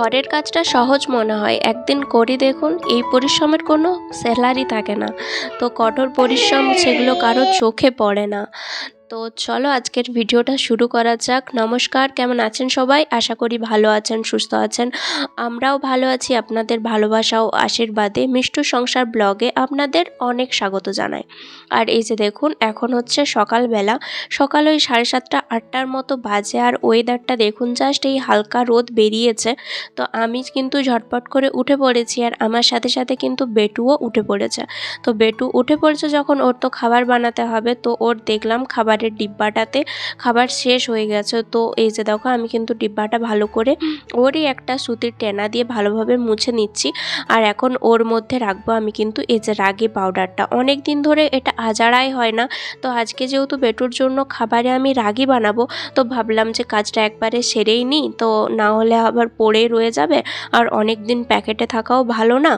ঘরের কাজটা সহজ মনে হয়। একদিন করি দেখুন, এই পরিশ্রমের কোনো স্যালারি থাকে না। তো কঠোর পরিশ্রম সেগুলো কারও চোখে পড়ে না। তো চলো আজকের ভিডিওটা শুরু করা যাক। নমস্কার, কেমন আছেন সবাই? আশা করি ভালো আছেন, সুস্থ আছেন। আমরাও ভালো আছি, আপনাদের ভালোবাসা ও আশীর্বাদে। মিষ্টু সংসার ব্লগে আপনাদের অনেক স্বাগত জানাই। আর এই যে দেখুন, এখন হচ্ছে সকালবেলা। সকাল ওই সাড়ে সাতটা, আটটার মতো বাজে আর ওয়েদারটা দেখুন জাস্ট এই হালকা রোদ বেরিয়েছে। তো আমি কিন্তু ঝটপট করে উঠে পড়েছি আর আমার সাথে সাথে কিন্তু বেটুও উঠে পড়েছে। তো বেটু উঠে পড়েছে যখন ওর তো খাবার বানাতে হবে, তো ওর দেখলাম খাবারের ডিব্বাটাতে খাবার শেষ হয়ে গেছে। তো এই যে দেখো, আমি কিন্তু ডিব্বাটা ভালো করে ওরই একটা সুতির টেনা দিয়ে ভালোভাবে মুছে নিচ্ছি। আর এখন ওর মধ্যে রাখব আমি কিন্তু এই যে রাগি পাউডারটা। অনেক দিন ধরে এটা আজারাই হয় না। তো আজকে যেহেতু বেটুর জন্য খাবারে আমি রাগি বানাবো, তো ভাবলাম যে কাজটা একবারে সেরেই নিই। তো না হলে আবার পড়ে রয়ে যাবে। আর অনেক দিন প্যাকেটে থাকাও ভালো না।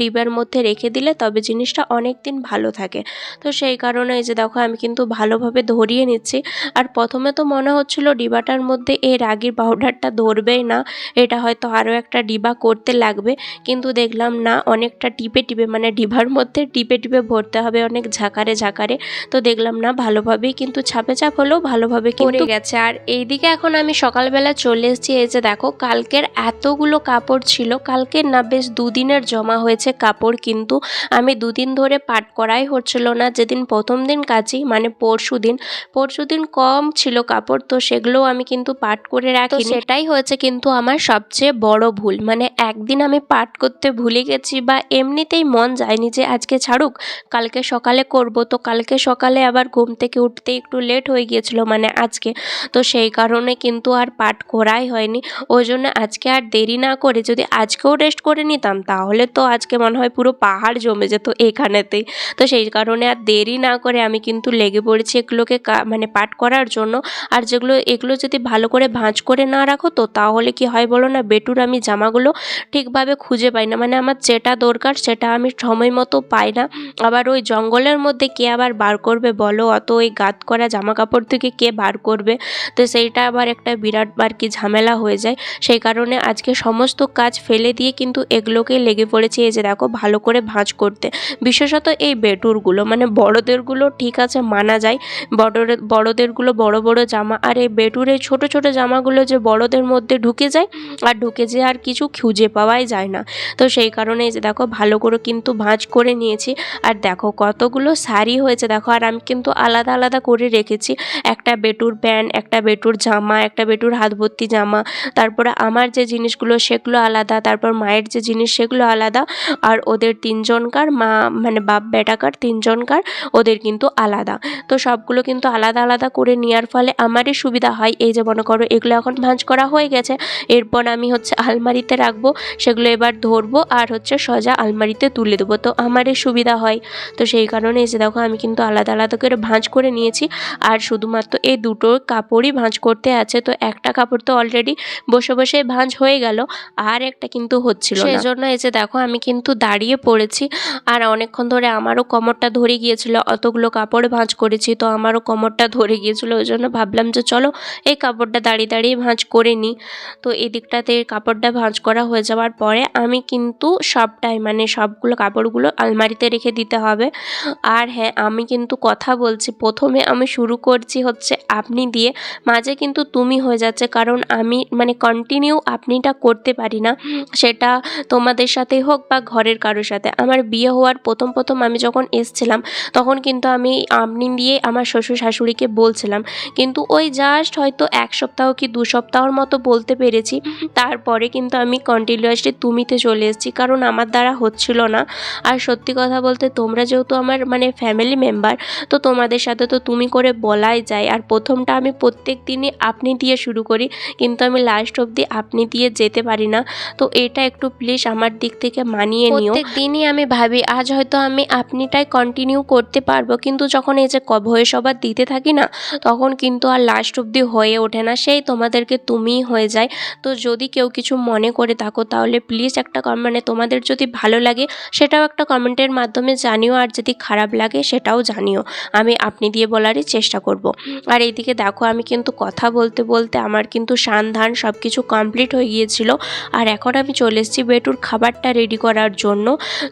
ডিবের মধ্যে রেখে দিলে তবে জিনিসটা অনেক দিন ভালো থাকে। তো সেই কারণে এই যে দেখো, আমি কিন্তু ভালোভাবে ধরিয়ে নিচ্ছি। আর প্রথমে তো মনে হচ্ছিল ডিবাটার মধ্যে এই রাগির পাউডারটা ধরবেই না, এটা হয়তো আরও একটা ডিবা করতে লাগবে। কিন্তু দেখলাম না, অনেকটা টিপে টিপে মানে ডিবার মধ্যে টিপে টিপে ভরতে হবে, অনেক ঝাঁকারে ঝাঁকারে। তো দেখলাম না, ভালোভাবেই কিন্তু ছাপে চাপ হলেও ভালোভাবে কিন্তু গেছে। আর এইদিকে এখন আমি সকালবেলা চলে এসেছি, এই যে দেখো, কালকের এতগুলো কাপড় ছিল কালকের না বেশ দুদিনের জমা হয়েছে কাপড়, কিন্তু আমি দুদিন ধরে পাট করাই হচ্ছিল না। যেদিন প্রথম দিন কাচি মানে পরশু দিন পরশু দিন কম ছিল কাপড় তো সেগুলোও আমি কিন্তু পাট করে রাখি সেটাই হয়েছে কিন্তু আমার সবচেয়ে বড় ভুল। মানে একদিন আমি পাট করতে ভুলে গেছি বা এমনিতেই মন যায়নি যে আজকে ছাড়ুক কালকে সকালে করব। তো কালকে সকালে আবার ঘুম থেকে উঠতে একটু লেট হয়ে গিয়েছিল মানে আজকে। তো সেই কারণে কিন্তু আর পাঠ করাই হয়নি। ওই জন্য আজকে আর দেরি না করে যদি আজকেও রেস্ট করে নিতাম তাহলে তো আজকে মনে হয় পুরো পাহাড় জমে যেত এখানেতেই। তো সেই কারণে আর দেরি না করে আমি কিন্তু লেগে পড়েছি এগুলোকে মানে পাঠ করার জন্য। আর যেগুলো, এগুলো যদি ভালো করে ভাঁজ করে না রাখো, তো তাহলে কি হয় বলো না, বেটুর আমি জামাগুলো ঠিকভাবে খুঁজে পাই না। মানে আমার যেটা দরকার, সেটা আমি সময় মতো পাই না। আবার ওই জঙ্গলের মধ্যে কে আবার বার করবে বলো? অত ওই গাত করা জামা কাপড় থেকে কে বার করবে? তো সেইটা আবার একটা বিরাট আর কি ঝামেলা হয়ে যায়। সেই কারণে আজকে সমস্ত কাজ ফেলে দিয়ে কিন্তু এগুলোকেই লেগে পড়েছে এই যে দেখো, ভালো করে ভাঁজ করতে। বিশেষত এই বেটুরগুলো মানে বড়দেরগুলো ঠিক আছে মানা যায়। বড়দের, বড়দেরগুলো বড় বড় জামা, আর এই বেটুর এই ছোটো ছোটো জামাগুলো যে বড়দের মধ্যে ঢুকে যায়, আর ঢুকে যেয়ে আর কিছু খুঁজে পাওয়াই যায় না। তো সেই কারণে যে দেখো, ভালো করে কিন্তু ভাঁজ করে নিয়েছি। আর দেখো কতগুলো শাড়ি হয়েছে, দেখো, আর আমি কিন্তু আলাদা আলাদা করে রেখেছি। একটা বেটুর প্যান্ট, একটা বেটুর জামা, একটা বেটুর হাত ভর্তি জামা, তারপরে আমার যে জিনিসগুলো সেগুলো আলাদা, তারপর মায়ের যে জিনিস সেগুলো আলাদা, আর ওদের তিনজনকার মা মানে বাপ বেটাকার তিনজনকার ওদের কিন্তু আলাদা। তো সবগুলো কিন্তু আলাদা আলাদা করে নেওয়ার ফলে আমারই সুবিধা হয়। এই যে মনে করো, এগুলো এখন ভাঁজ করা হয়ে গেছে। এরপর আমি হচ্ছে আলমারিতে রাখব, সেগুলো এবার ধরবো আর হচ্ছে সোজা আলমারিতে তুলে দেবো। তো আমারই সুবিধা হয়। তো সেই কারণে এসে দেখো, আমি কিন্তু আলাদা আলাদা করে ভাঁজ করে নিয়েছি। আর শুধুমাত্র এই দুটো কাপড়ই ভাঁজ করতে আছে। তো একটা কাপড় তো অলরেডি বসে বসে ভাঁজ হয়ে গেল, আর একটা কিন্তু হচ্ছিল সেই জন্য এই যে দেখো, আমি কিন্তু দাঁড়িয়ে পড়েছি। আর অনেকক্ষণ ধরে আমারও কোমরটা ধরে গিয়েছিল, অতগুলো কাপড় ভাঁজ করেছি। তো আমারও কোমরটা ধরে গিয়েছিল, ওই জন্য ভাবলাম যে চলো এই কাপড়টা দাঁড়িয়ে দাঁড়িয়ে ভাঁজ করে নিই। তো এই দিকটাতে কাপড়টা ভাঁজ করা হয়ে যাওয়ার পরে আমি কিন্তু সবটাই মানে সবগুলো কাপড়গুলো আলমারিতে রেখে দিতে হবে। আর হ্যাঁ আমি কিন্তু কথা বলছি, প্রথমে আমি শুরু করছি হচ্ছে আপনি দিয়ে, মাঝে কিন্তু তুমি হয়ে যাচ্ছে, কারণ আমি মানে কন্টিনিউ আপনিটা করতে পারি না। সেটা তোমাদের সাথেই হোক বা ঘরের কারোর সাথে। আমার বিয়ে হওয়ার প্রথম প্রথম আমি যখন এসছিলাম, তখন কিন্তু আমি আপনি দিয়ে আমার শ্বশুর শাশুড়িকে বলছিলাম, কিন্তু ওই জাস্ট হয়তো এক সপ্তাহ কি দু সপ্তাহর মতো বলতে পেরেছি। তারপরে কিন্তু আমি কন্টিনিউয়াসলি তুমিতে চলে এসেছি, কারণ আমার দ্বারা হচ্ছিল না। আর সত্যি কথা বলতে তোমরা যেহেতু আমার মানে ফ্যামিলি মেম্বার তো তোমাদের সাথে তো তুমি করে বলাই যায়। আর প্রথমটা আমি প্রত্যেক দিনই আপনি দিয়ে শুরু করি, কিন্তু আমি লাস্ট অবধি আপনি দিয়ে যেতে পারি না। তো এটা একটু প্লিজ আমার দিক থেকে মানিয়ে নিও। প্রত্যেক দিনই আমি ভাবি, আজ হয়তো আমি আপনিটাই কন্টিনিউ করতে পারব। কিন্তু যখন এই যে ভয়েস ওভার দিতে থাকি না, তখন কিন্তু আর লাস্ট অবধি হয়ে ওঠে না। সেই তোমাদেরকে তুমিই হয়ে যায় তো যদি কেউ কিছু মনে করে থাকো, তাহলে প্লিজ একটা মানে তোমাদের যদি ভালো লাগে, সেটাও একটা কমেন্টের মাধ্যমে জানিও। আর যদি খারাপ লাগে, সেটাও জানিও। আমি আপনি দিয়ে বলারই চেষ্টা করব। আর এইদিকে দেখো, আমি কিন্তু কথা বলতে বলতে আমার কিন্তু সান ধান সব কিছু কমপ্লিট হয়ে গিয়েছিল। আর এখন আমি চলে এসেছি বেটুর খাবারটা রেডি করার জন্য।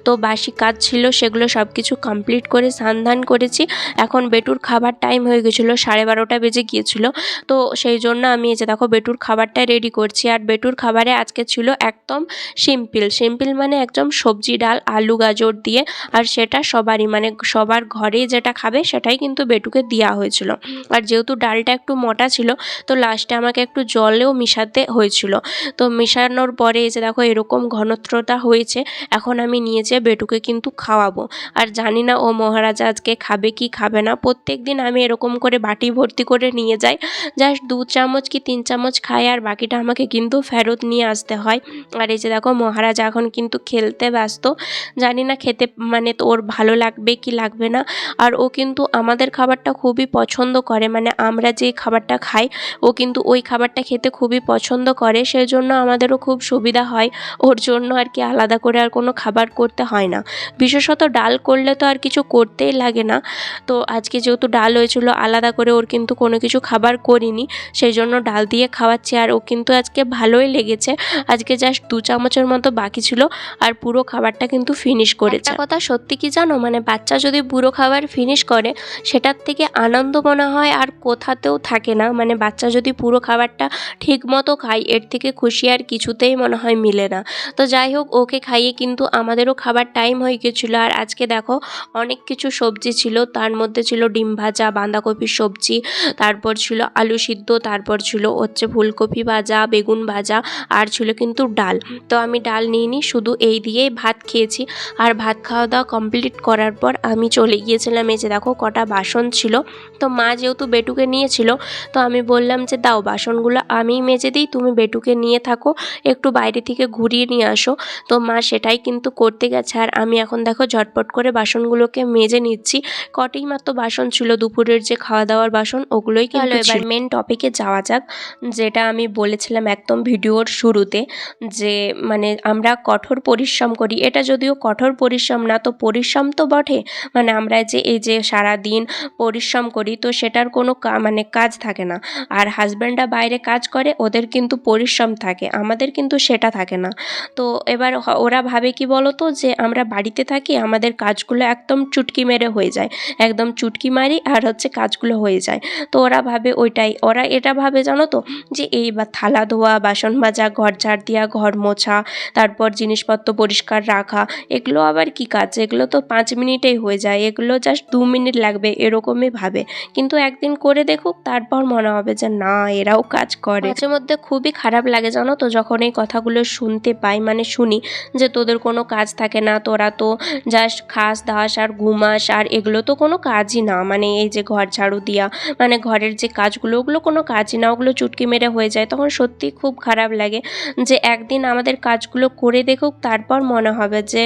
তো বাসি কাজ ছিল, সেগুলো সব কিছু কমপ্লিট করে স্নান ধান করেছি। এখন বেটুর খাবার টাইম হয়ে গেছিল, সাড়ে বারোটা বেজে গিয়েছিল। তো সেই জন্য আমি এই যে দেখো বেটুর খাবারটা রেডি করছি। আর বেটুর খাবারে আজকে ছিল একদম সিম্পল সিম্পল মানে একদম সবজি ডাল, আলু, গাজর দিয়ে। আর সেটা সবারই মানে সবার ঘরে যেটা খাবে সেটাই কিন্তু বেটুকে দেওয়া হয়েছিল। আর যেহেতু ডালটা একটু মোটা ছিল, তো লাস্টে আমাকে একটু জলেও মিশাতে হয়েছিল। তো মিশানোর পরে এই যে দেখো এরকম ঘনত্বটা হয়েছে, এখন আমি নিয়ে যেয়ে বেটুকে কিন্তু খাওয়াবো। আর জানি না ও মহারাজা আজকে খাবে কি খাবে না প্রত্যেক দিন আমি এরকম করে বাটি ভর্তি করে নিয়ে যাই। জাস্ট দু চামচ কি তিন চামচ খাই আর বাকিটা আমাকে কিন্তু ফেরত নিয়ে আসতে হয়। আর এই যে দেখো মহারাজা এখন কিন্তু খেলতে ব্যস্ত। জানি না খেতে মানে ওর ভালো লাগবে কি লাগবে না। আর ও কিন্তু আমাদের খাবারটা খুবই পছন্দ করে। মানে আমরা যে খাবারটা খাই, ও কিন্তু ওই খাবারটা খেতে খুবই পছন্দ করে। সেই জন্য আমাদেরও খুব সুবিধা হয়। ওর জন্য আর কি আলাদা করে আর কোনো খাবার করতে হয় না। বিশেষত ডাল করলে তো আর কিছু করতেই লাগে না। তো আজকে যেহেতু ডাল হয়েছিল, আলাদা করে ওর কিন্তু কোনো কিছু খাবার করিনি। সেই জন্য ডাল দিয়ে খাওয়াচ্ছি আর ও কিন্তু আজকে ভালোই লেগেছে। আজকে জাস্ট দু চামচের মতো বাকি ছিল আর পুরো খাবারটা কিন্তু ফিনিশ করেছে। কথা সত্যি কি জানো? মানে বাচ্চা যদি পুরো খাবার ফিনিশ করে, সেটার থেকে আনন্দ মনে হয় আর কোথাতেও থাকে না। মানে বাচ্চা যদি পুরো খাবারটা ঠিক মতো খায়, এর থেকে খুশি আর কিছুতেই মনে হয় মিলে না। তো যাই হোক, ওকে খাইয়ে কিন্তু আমাদেরও খাবার টাইম হয়ে গেছিল। আর আজকে দেখো, অনেক কিছু সবজি ছিল, তার মধ্যে ছিল ডিম ভাজা বাঁধাকপির সবজি, তারপর ছিল আলু সিদ্ধ, তারপর ছিল হচ্ছে ফুলকপি ভাজা, বেগুন ভাজা আর ছিল কিন্তু ডাল। তো আমি ডাল নিইনি শুধু এই দিয়েই ভাত খেয়েছি। আর ভাত খাওয়া দাওয়া কমপ্লিট করার পর আমি চলে গিয়েছিলাম, এই যে দেখো কটা বাসন ছিল। তো মা যেহেতু বেটুকে নিয়েছিল, তো আমি বললাম যে দাও বাসনগুলো আমিই মেজে দিই, তুমি বেটুকে নিয়ে থাকো, একটু বাইরে থেকে ঘুরিয়ে নিয়ে আসো। তো মা সেটাই কিন্তু করতে গেছে। আর আমি এখন দেখো ঝটপট করে বাসনগুলোকে মেজে নিচ্ছি। কটেই মাত্র বাসন ছিল দুপুরের যে খাওয়া দাওয়ার বাসন ওগুলোই কিন্তু এবার মেন টপিকে যাওয়া যাক যেটা আমি বলেছিলাম একদম ভিডিওর শুরুতে যে মানে আমরা কঠোর পরিশ্রম করি। এটা যদিও কঠোর পরিশ্রম না তো পরিশ্রম তো বটে। মানে আমরা যে এই যে সারা দিন পরিশ্রম করি তো সেটার কোনো মানে কাজ থাকে না। আর হাজব্যান্ডরা বাইরে কাজ করে ওদের কিন্তু পরিশ্রম থাকে। আমাদের কিন্তু সেটা থাকে না। তো এবার ওরা ভাবে কি বলো তো যে আমরা বাড়িতে থাকি আমাদের কাজগুলো একদম চুটকি মেরে হয়ে যায়। একদম চুটকি মারি আর হচ্ছে কাজগুলো হয়ে যায়। তো ওরা ভাবে ওইটাই। ওরা এটা ভাবে জানো তো? যে এই বা থালা ধোয়া, বাসন মাজা, ঘর ঝাড় দেওয়া ঘর মোছা, তারপর জিনিসপত্র পরিষ্কার রাখা, এগুলো আবার কি কাজ? এগুলো তো পাঁচ মিনিটেই হয়ে যায়। এগুলো জাস্ট দু মিনিট লাগবে এরকমই ভাবে। কিন্তু একদিন করে দেখুক, তারপর মনে হবে যে না, এরাও কাজ করে। মাঝে মধ্যে খুবই খারাপ লাগে জানো তো? যখন এই কথাগুলো শুনতে পাই মানে শুনি যে তোদের কোনো কাজ থাকে না, তোরা তো জাস্ট খাস, দাস আর ঘুমাস, আর এগুলো তো কোনো কাজই না। মানে এই যে ঘর ঝাড়ু দেওয়া মানে ঘরের যে কাজগুলো, ওগুলো কোনো কাজই না, ওগুলো চুটকি মেরে হয়ে যায়। তখন সত্যি খুব খারাপ লাগে যে একদিন আমাদের কাজগুলো করে দেখুক, তারপর মনে হবে যে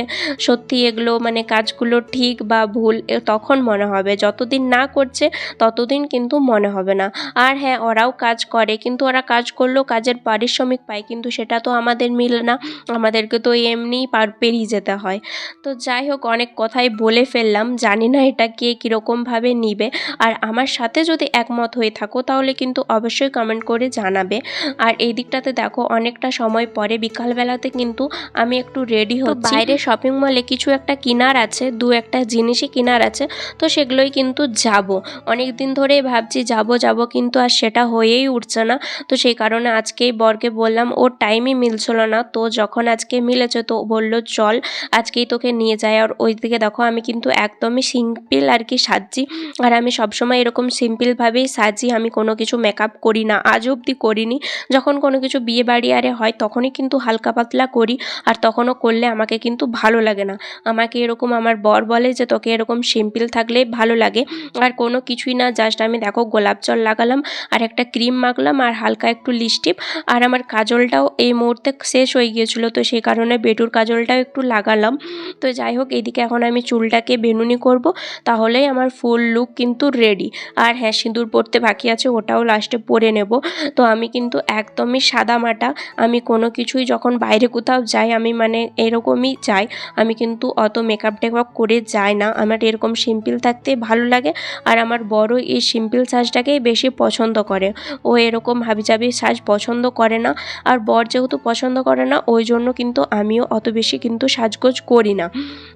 সত্যি এগুলো মানে কাজগুলো ঠিক বা ভুল তখন মনে হবে। যতদিন না করছে, ততদিন কিন্তু মনে হবে না। আর হ্যাঁ ওরাও কাজ করে, কিন্তু ওরা কাজ করলেও কাজের পারিশ্রমিক পায়, কিন্তু সেটা তো আমাদের মিলে না। আমাদেরকে তো এমনিই পার পেরিয়ে যেতে হয়। তো যাই হোক, অনেক কথাই বলে ফেললাম। জানি না এটা কে কীরকমভাবে নিবে। আর আমার সাথে যদি একমত হয়ে থাকো তাহলে কিন্তু অবশ্যই কমেন্ট করে জানাবে। আর এই দিকটাতে দেখো অনেকটা সময় পরে বিকালবেলাতে কিন্তু আমি একটু রেডি হচ্ছি। বাইরে শপিং মলে কিছু একটা কেনার আছে দু একটা জিনিসই কেনার আছে তো সেগুলোই কিন্তু যাব। অনেক দিন ধরেই ভাবছি যাব যাব কিন্তু আর সেটা হয়েই উঠছে না। তো সেই কারণে আজকেই বরকে বললাম ওর টাইমই মিলছিল না। তো যখন আজকে মিলেছে তো বলল চল আজকেই তোকে নিয়ে যায় আর ওই দিকে দেখো আমি কিন্তু একদমই সিম্পল আর কি সাজছি। আর আমি সবসময় এরকম সিম্পলভাবেই সাজি, আমি কোনো কিছু মেকআপ করি না। আজ অবধি করিনি। যখন কোনো কিছু বিয়ে বাড়ি আরে হয়, তখনই কিন্তু হালকা পাতলা করি আর তখনও করলে আমাকে কিন্তু ভালো লাগে না। আমাকে এরকম আমার বর বলে যে, তোকে এরকম সিম্পল থাকলেই ভালো লাগে। আর কোনো কিছুই না জাস্ট আমি দেখো গোলাপ জল লাগালাম, আর একটা ক্রিম মাখলাম, আর হালকা একটু লিপস্টিক আর আমার কাজলটাও এই মুহূর্তে শেষ হয়ে গিয়েছিল, তো সেই কারণে বেটুর কাজলটাও একটু লাগালাম। তো যাই হোক, এদিকে এখন আমি চুলটাকে বেনুনি করব, তাহলেই আমার ফুল লুক কিন্তু কিন্তু রেডি আর হ্যাঁ সিঁদুর পরতে বাকি আছে, ওটাও লাস্টে পরে নেব। তো আমি কিন্তু একদমই সাদা মাটা, আমি কোনো কিছুই যখন বাইরে কোথাও যাই, আমি মানে এরকমই যাই আমি কিন্তু অত মেকআপ টেকআপ করে যাই না। আমার এরকম সিম্পল থাকতে ভালো লাগে, আর আমার বড় এই সিম্পল সাজটাকেই বেশি পছন্দ করে। ও এরকম হাবিজাবি সাজ পছন্দ করে না, আর বর যেহেতু পছন্দ করে না, ওই জন্য কিন্তু আমিও অত বেশি কিন্তু সাজগোজ করি না।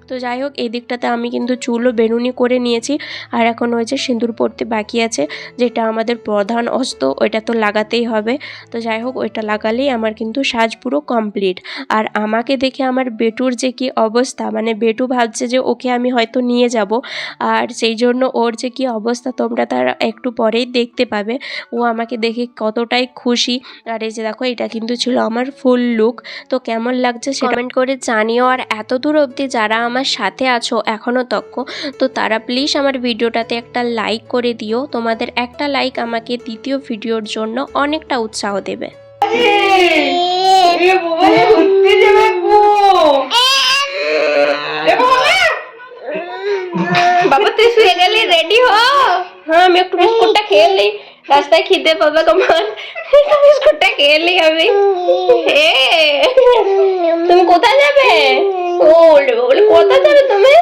তো যাই হোক এই দিকটাতে আমি কিন্তু চুলও বেনুনি করে নিয়েছি। আর এখন হয়েছে সিঁদুর পরতে বাকি আছে, যেটা আমাদের প্রধান অস্ত্র, ওইটা তো লাগাতেই হবে। তো যাই হোক, ওইটা লাগালেই আমার কিন্তু সাজ পুরো কমপ্লিট আর আমাকে দেখে আমার বেটুর যে কি অবস্থা মানে বেটু ভাবছে যে ওকে আমি হয়তো নিয়ে যাব, আর সেই জন্য ওর যে কি অবস্থা, তোমরা তার একটু পরেই দেখতে পাবে। ও আমাকে দেখে কতটাই খুশি। আর এই যে দেখো, এটা কিন্তু ছিল আমার ফুল লুক তো কেমন লাগছে কমেন্ট করে জানিও। আর এত দূর অবধি যারা আমার সাথে আছো এখনও তক্ক, তো তারা প্লিজ আমার ভিডিওটাতে একটা লাইক করে দিও। তোমাদের একটা লাইক আমাকে দ্বিতীয় ভিডিওর জন্য অনেকটা উৎসাহ দেবে। বাবা তুই শুয়ে গেলি রেডি হ। হ্যাঁ আমি একটু বিস্কুটটা খেয়ে নিই। রাস্তায় খিদে পাবে তোমার। একটু বিস্কুটটা খেয়ে নিই আমি। এ, তুমি কোথায় যাবে? ও কোথায় যাবে তুমি?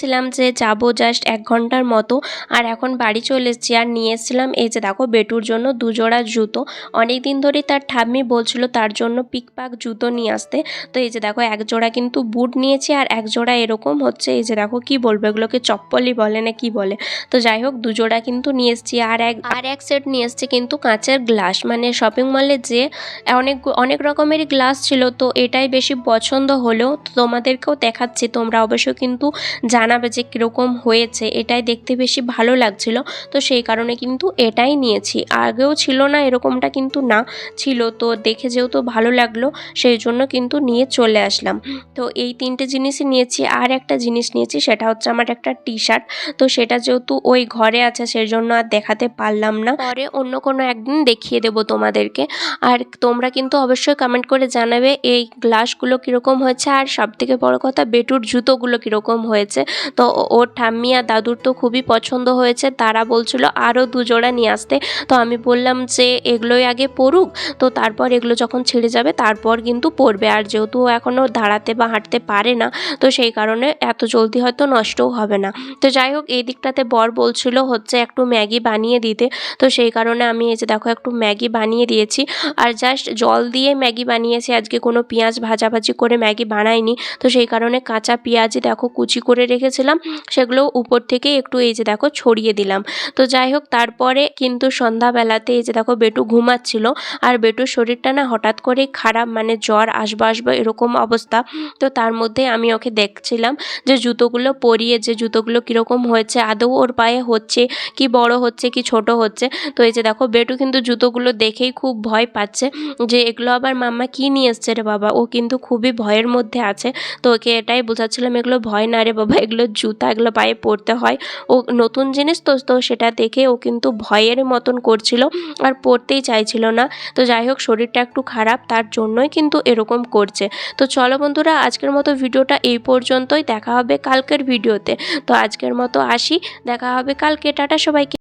বলেছিলাম যে যাব জাস্ট এক ঘণ্টার মতো, আর এখন বাড়ি চলে এসেছি আর নিয়ে এসেছিলাম, এই যে দেখো বেটুর জন্য দুজোড়া জুতো। অনেক দিন ধরেই তার ঠাম্মি বলছিল তার জন্য পিকপাক জুতো নিয়ে আসতে। তো এই যে দেখো এক জোড়া কিন্তু বুট নিয়েছি আর এক জোড়া এরকম হচ্ছে, এই যে দেখো কি বলব, এগুলোকে চপ্পলই বলে না কি বলে। তো যাই হোক, দুজোড়া কিন্তু নিয়ে এসেছি আর এক আর এক সেট নিয়ে এসেছি কিন্তু কাঁচের গ্লাস মানে শপিং মলে যে অনেক অনেক রকমেরই গ্লাস ছিল, তো এটাই বেশি পছন্দ হলেও তোমাদেরকেও দেখাচ্ছি, তোমরা অবশ্যই কিন্তু জানাবে যে কীরকম হয়েছে, এটাই দেখতে বেশি ভালো লাগছিল। তো সেই কারণে কিন্তু এটাই নিয়েছি। আগেও ছিল না, এরকমটা কিন্তু না ছিল। তো দেখে যেহেতু ভালো লাগল, সেই জন্য কিন্তু নিয়ে চলে আসলাম। তো এই তিনটে জিনিসই নিয়েছি, আর একটা জিনিস নিয়েছি, সেটা হচ্ছে আমার একটা টি শার্ট তো সেটা যেহেতু ওই ঘরে আছে, সেই জন্য আর দেখাতে পারলাম না। পরে অন্য কোনো একদিন দেখিয়ে দেবো তোমাদেরকে। আর তোমরা কিন্তু অবশ্যই কমেন্ট করে জানাবে, এই গ্লাসগুলো কীরকম হয়েছে, আর সব থেকে বড় কথা, বেটুর জুতোগুলো কীরকম হয়েছে। তো ওর ঠাম্মি আর দাদুর তো খুবই পছন্দ হয়েছে। তারা বলছিল আরও দুজোড়া নিয়ে আসতে। তো আমি বললাম যে, এগুলোই আগে পড়ুক তো তারপর এগুলো যখন ছেড়ে যাবে, তারপর কিন্তু পড়বে আর যেহেতু ও এখনও দাঁড়াতে বা হাঁটতে পারে না, তো সেই কারণে এত জলদি হয়তো নষ্টও হবে না। তো যাই হোক, এই দিকটাতে বর বলছিল হচ্ছে একটু ম্যাগি বানিয়ে দিতে। তো সেই কারণে আমি এই যে দেখো, একটু ম্যাগি বানিয়ে দিয়েছি। আর জাস্ট জল দিয়ে ম্যাগি বানিয়েছি। আজকে কোনো পেঁয়াজ ভাজাভাজি করে ম্যাগি বানাইনি। তো সেই কারণে কাঁচা পেঁয়াজই দেখো, কুচি করে রেখেছিলাম সেগুলো উপর থেকে একটু এই যে দেখো ছড়িয়ে দিলাম। তো যাই হোক, তারপরে কিন্তু সন্ধ্যাবেলাতে এই যে দেখো বেটু ঘুমাচ্ছিল, আর বেটুর শরীরটা না হঠাৎ করেই খারাপ মানে জ্বর আসব আসব এরকম অবস্থা। তো তার মধ্যে আমি ওকে দেখছিলাম যে জুতোগুলো পরিয়ে, যে জুতোগুলো কীরকম হয়েছে, আদৌ ওর পায়ে হচ্ছে, কি বড় হচ্ছে, কি ছোট হচ্ছে। তো এই যে দেখো, বেটু কিন্তু জুতোগুলো দেখেই খুব ভয় পাচ্ছে যে এগুলো আবার মাম্মা কি নিয়ে এসছে রে বাবা? ও কিন্তু খুবই ভয়ের মধ্যে আছে। তো ওকে এটাই বোঝাচ্ছিলাম, এগুলো ভয় না রে বাবা, এগুলো জুতা এগুলো পায়ে পরতে হয়। ও নতুন জিনিস তো তো সেটা দেখে ও কিন্তু ভয়ের মতন করছিল আর পড়তেই চাইছিল না। তো যাই হোক, শরীরটা একটু খারাপ, তার জন্যই কিন্তু এরকম করছে। তো চলো বন্ধুরা, আজকের মতো ভিডিওটা এই পর্যন্তই। দেখা হবে কালকের ভিডিওতে। তো আজকের মতো আসি। দেখা হবে কালকে। টাটা সবাইকে।